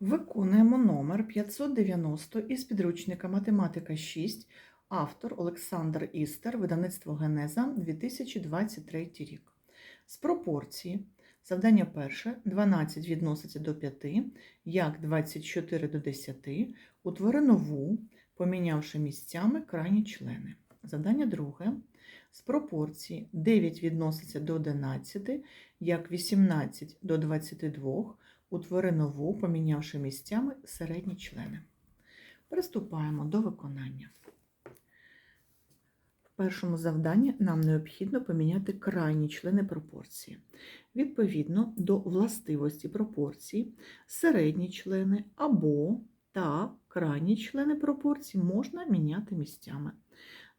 Виконуємо номер 590 із підручника Математика 6, автор Олександр Істер, видавництво Генеза 2023 рік. З пропорції. Завдання перше 12 відноситься до 5, як 24 до 10, утвори нову, помінявши місцями крайні члени. Завдання друге. З пропорції 9 відноситься до 11, як 18 до 22, утвори нову, помінявши місцями середні члени. Приступаємо до виконання. В першому завданні нам необхідно поміняти крайні члени пропорції. Відповідно до властивості пропорції, середні члени або та крайні члени пропорції можна міняти місцями.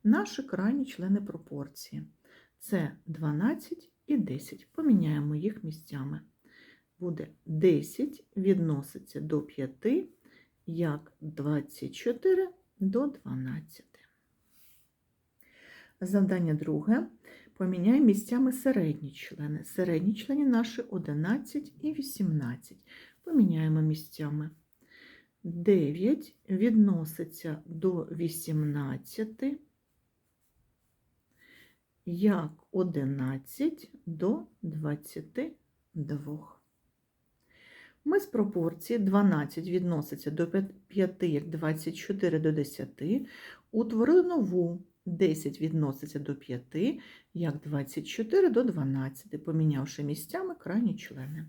Наші крайні члени пропорції це 12 і 10. Поміняємо їх місцями буде 10 відноситься до 5, як 24 до 12. Завдання друге. Поміняй місцями середні члени. Середні члени наші 11 і 18. Поміняємо місцями. 9 відноситься до 18, як 11 до 22. Ми з пропорції 12 відноситься до 5, як 24 до 10, утворили нову 10 відноситься до 5, як 24 до 12, помінявши місцями крайні члени.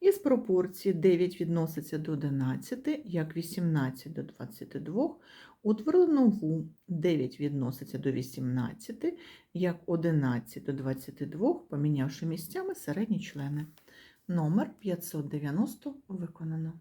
І з пропорції 9 відноситься до 11, як 18 до 22, утворили нову 9 відноситься до 18, як 11 до 22, помінявши місцями середні члени. Номер 590 виконано.